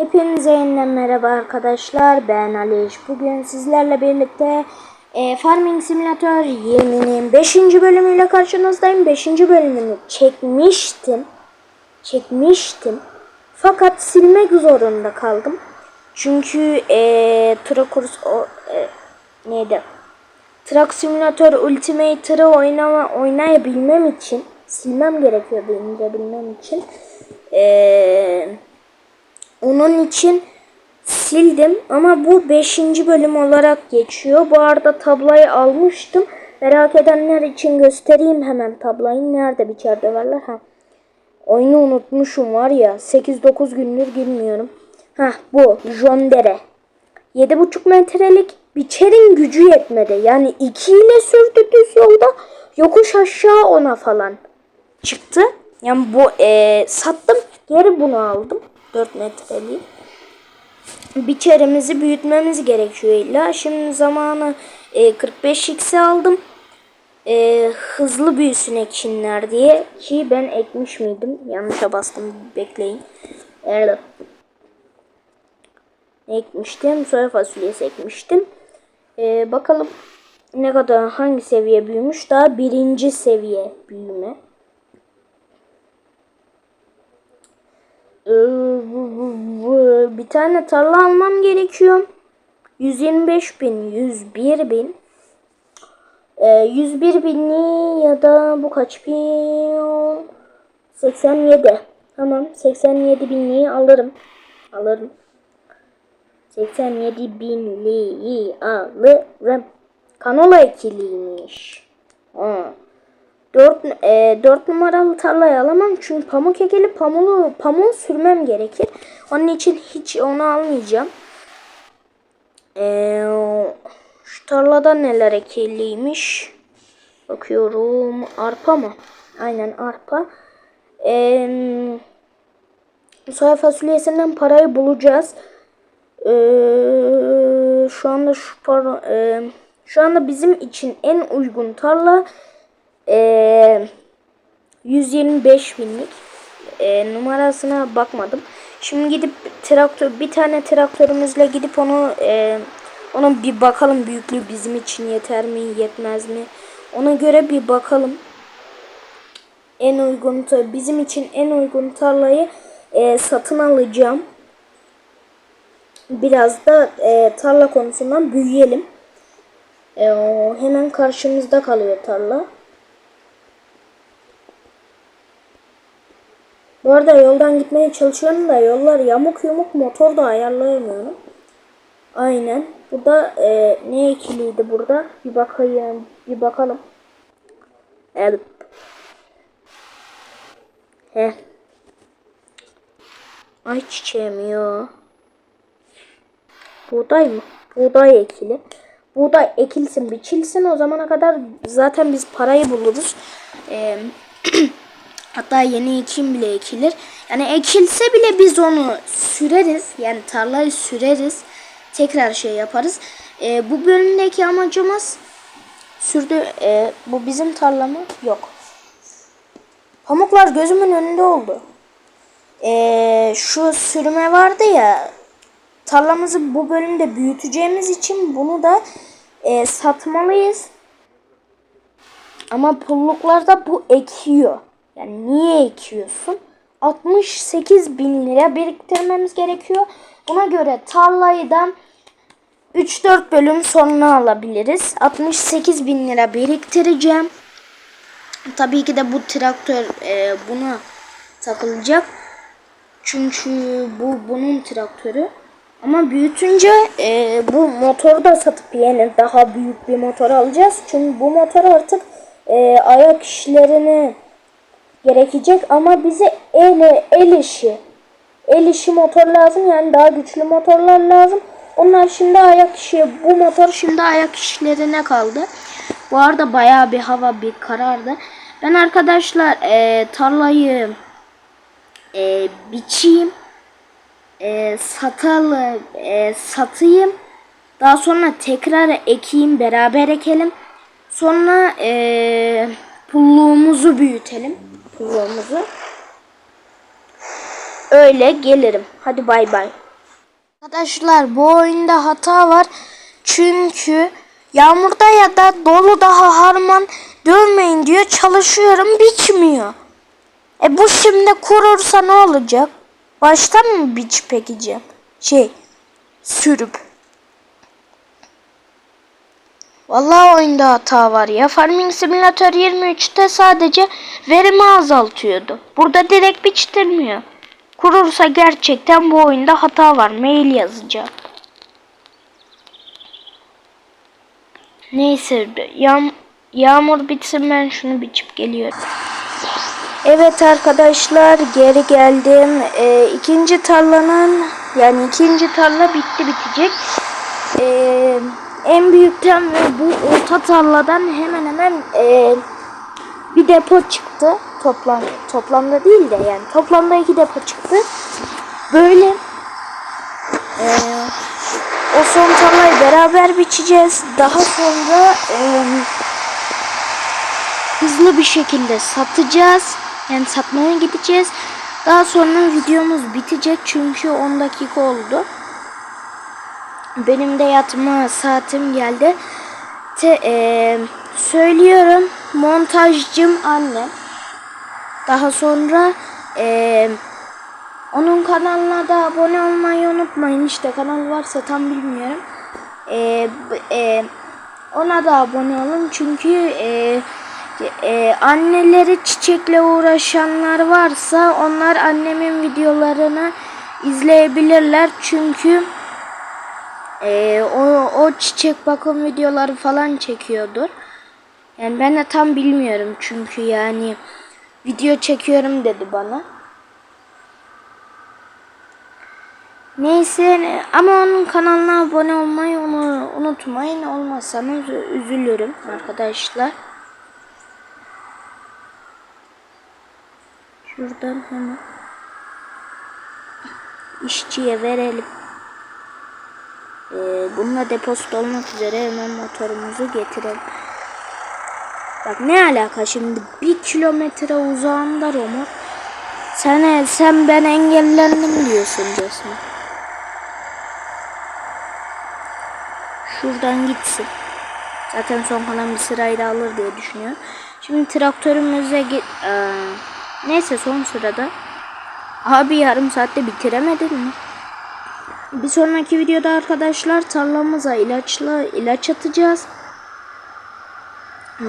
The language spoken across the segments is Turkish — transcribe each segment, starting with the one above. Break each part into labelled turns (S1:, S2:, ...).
S1: Hepinize yeniden merhaba arkadaşlar. Ben Aliş. Bugün sizlerle birlikte e, Farming Simulator 20'nin 5. bölümüyle karşınızdayım. 5. bölümünü çekmiştim. Çekmiştim. Fakat silmek zorunda kaldım. Çünkü e, Trakurs o e, neydi? Truck Simulator Ultimate'ı oynama, oynayabilmem için silmem gerekiyor benim için. Eee onun için sildim ama bu 5. bölüm olarak geçiyor. Bu arada tablayı almıştım. Merak edenler için göstereyim hemen tablayı. Nerede bir içeride varlar? Ha. Oyunu unutmuşum var ya. 8-9 gündür girmiyorum. Ha bu Jondere. 7,5 metrelik biçerin gücü yetmedi. Yani 2 ile sürdü düz yolda yokuş aşağı ona falan çıktı. Yani bu e, sattım. Geri bunu aldım. 4 metreliği. Biçerimizi büyütmemiz gerekiyor illa. Şimdi zamanı e, 45x'e aldım. E, hızlı büyüsün ekinler diye. Ki ben ekmiş miydim? Yanlışa bastım. Bekleyin. Evet. Ne ekmiştim? Soya fasulyesi ekmiştim. E, bakalım ne kadar hangi seviye büyümüş? Daha birinci seviye büyüme. Bir tane tarla almam gerekiyor. 125 bin, 101 bin. Ee, 101 binli ya da bu kaç bin? 87. Tamam 87 binliği alırım. Alırım. 87 binliği alırım. Kanola ekiliymiş. Ha. 4, e, 4 numaralı tarlayı alamam çünkü pamuk ekili pamuğu, pamuğu sürmem gerekir. Onun için hiç onu almayacağım. E, şu tarlada neler ekiliymiş? Bakıyorum. Arpa mı? Aynen arpa. E, soya fasulyesinden parayı bulacağız. E, şu anda şu para, e, şu anda bizim için en uygun tarla ee, 125 binlik ee, numarasına bakmadım. Şimdi gidip traktör bir tane traktörümüzle gidip onu e, ona bir bakalım büyüklüğü bizim için yeter mi yetmez mi ona göre bir bakalım. En uygun bizim için en uygun tarlayı e, satın alacağım. Biraz da e, tarla konusundan büyüyelim. E, hemen karşımızda kalıyor tarla. Bu arada yoldan gitmeye çalışıyorum da yollar yamuk yumuk motor da ayarlayamıyorum. Aynen. Bu da e, ne ekiliydi burada? Bir bakayım. Bir bakalım. Evet. He. Ay çiçeğim ya. Buğday mı? Buğday ekili. Buğday ekilsin, biçilsin. O zamana kadar zaten biz parayı buluruz. Eee Hatta yeni ekim bile ekilir. Yani ekilse bile biz onu süreriz. Yani tarlayı süreriz. Tekrar şey yaparız. E, bu bölümdeki amacımız sürdü. E, bu bizim tarla mı? Yok. Pamuklar gözümün önünde oldu. E, şu sürme vardı ya. Tarlamızı bu bölümde büyüteceğimiz için bunu da e, satmalıyız. Ama pulluklarda bu ekiyor. Yani niye ekiyorsun? 68 bin lira biriktirmemiz gerekiyor. Buna göre tarlayı da 3-4 bölüm sonra alabiliriz. 68 bin lira biriktireceğim. Tabii ki de bu traktör e, buna takılacak. Çünkü bu bunun traktörü. Ama büyütünce e, bu motoru da satıp yeni daha büyük bir motor alacağız. Çünkü bu motor artık e, ayak işlerini gerekecek ama bize el, el işi el işi motor lazım yani daha güçlü motorlar lazım. Onlar şimdi ayak işi bu motor şimdi ayak işlerine kaldı. Bu arada bayağı bir hava bir karardı. Ben arkadaşlar e, tarlayı e, biçeyim e, satalı e, satayım. Daha sonra tekrar ekeyim beraber ekelim. Sonra e, pulluğumuzu büyütelim kulağımızı. Öyle gelirim. Hadi bay bay. Arkadaşlar bu oyunda hata var. Çünkü yağmurda ya da dolu daha harman dövmeyin diyor. Çalışıyorum biçmiyor. E bu şimdi kurursa ne olacak? Baştan mı biç pekeceğim? Şey sürüp. Vallahi oyunda hata var ya. Farming Simulator 23'te sadece verimi azaltıyordu. Burada direkt biçtirmiyor. Kurursa gerçekten bu oyunda hata var. Mail yazacağım. Neyse yağm yağmur bitsin ben şunu biçip geliyorum. Evet arkadaşlar geri geldim. Ee, ikinci tarlanın yani ikinci tarla bitti bitecek. En büyükten ve bu orta tarladan hemen hemen e, bir depo çıktı. Toplam toplamda değil de yani toplamda iki depo çıktı. Böyle e, o son tarlayı beraber biçeceğiz. Daha sonra e, hızlı bir şekilde satacağız. Yani satmaya gideceğiz. Daha sonra videomuz bitecek çünkü 10 dakika oldu. Benim de yatma saatim geldi. Te, e, söylüyorum montajcım annem. Daha sonra e, onun kanalına da abone olmayı unutmayın. İşte kanal varsa tam bilmiyorum. E, e, ona da abone olun çünkü e, e, anneleri çiçekle uğraşanlar varsa onlar annemin videolarını izleyebilirler çünkü e, o, o çiçek bakım videoları falan çekiyordur. Yani ben de tam bilmiyorum çünkü yani video çekiyorum dedi bana. Neyse ne- ama onun kanalına abone olmayı onu unutmayın. Olmazsanız üzülürüm arkadaşlar. Şuradan hemen işçiye verelim. Ee, bununla depozit olmak üzere hemen motorumuzu getirelim. Bak ne alaka şimdi bir kilometre uzağında Roma. Sen, sen ben engellendim diyorsun diyorsun. Şuradan gitsin. Zaten son kalan bir sırayı da alır diye düşünüyorum. Şimdi traktörümüze git. Neyse son sırada. Abi yarım saatte bitiremedin mi? Bir sonraki videoda arkadaşlar tarlamıza ilaçla ilaç atacağız.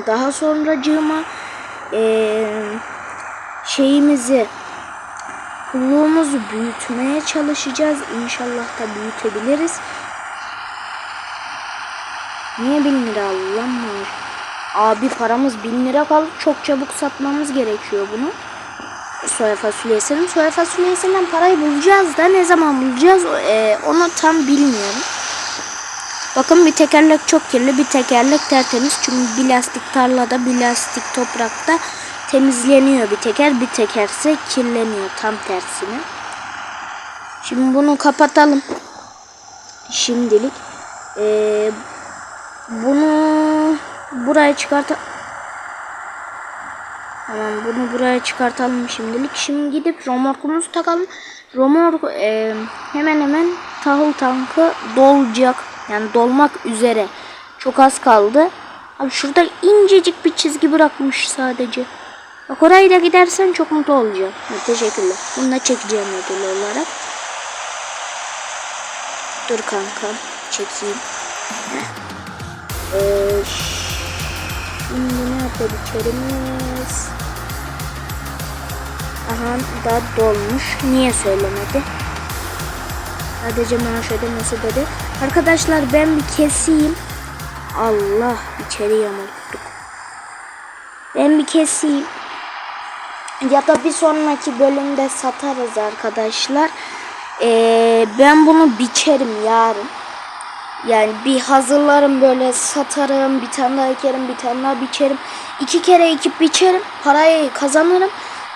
S1: Daha sonra cığıma eee, şeyimizi kulluğumuzu büyütmeye çalışacağız. İnşallah da büyütebiliriz. Niye bin lira Allah'ım Abi paramız bin lira kaldı. Çok çabuk satmamız gerekiyor bunu. Soya fasulyesinin. Soya fasulyesinden parayı bulacağız da ne zaman bulacağız e, onu tam bilmiyorum. Bakın bir tekerlek çok kirli bir tekerlek tertemiz. Çünkü bir lastik tarlada bir lastik toprakta temizleniyor bir teker. Bir tekerse kirleniyor tam tersine. Şimdi bunu kapatalım. Şimdilik. Ee, bunu buraya çıkart. Tamam bunu buraya çıkartalım şimdilik. Şimdi gidip romorkumuzu takalım. Romork e, hemen hemen tahıl tankı dolacak. Yani dolmak üzere. Çok az kaldı. Abi şurada incecik bir çizgi bırakmış sadece. Bak orayı da gidersen çok mutlu olacağım. Teşekkürler. Bunu da çekeceğim ödül olarak. Dur kanka. Çekeyim. Ee, şimdi ne yapabiliriz? Aha da dolmuş. Niye söylemedi? Sadece maaş ödemesi dedi. Arkadaşlar ben bir keseyim. Allah içeri yamulttuk. Ben bir keseyim. Ya da bir sonraki bölümde satarız arkadaşlar. Ee, ben bunu biçerim yarın. Yani bir hazırlarım böyle satarım. Bir tane daha ekerim bir tane daha biçerim. İki kere ekip biçerim. Parayı kazanırım.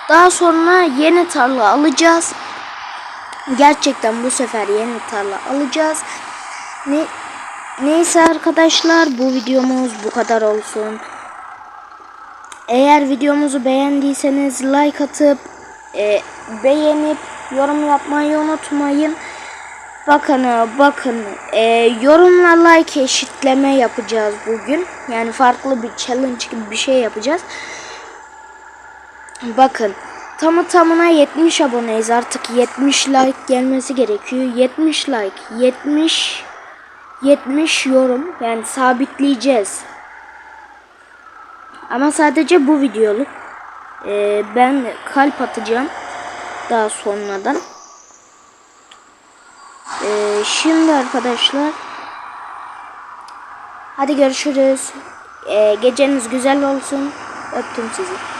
S1: Daha sonra yeni tarla alacağız. Gerçekten bu sefer yeni tarla alacağız. Ne, neyse arkadaşlar bu videomuz bu kadar olsun. Eğer videomuzu beğendiyseniz like atıp e, beğenip yorum yapmayı unutmayın. Bakın bakın e, yorumla like eşitleme yapacağız bugün. Yani farklı bir challenge gibi bir şey yapacağız. Bakın tamı tamına 70 aboneyiz artık 70 like gelmesi gerekiyor. 70 like 70 70 yorum yani sabitleyeceğiz. Ama sadece bu videoluk. E, ben kalp atacağım daha sonradan. Ee, şimdi arkadaşlar hadi görüşürüz. Ee, geceniz güzel olsun. Öptüm sizi.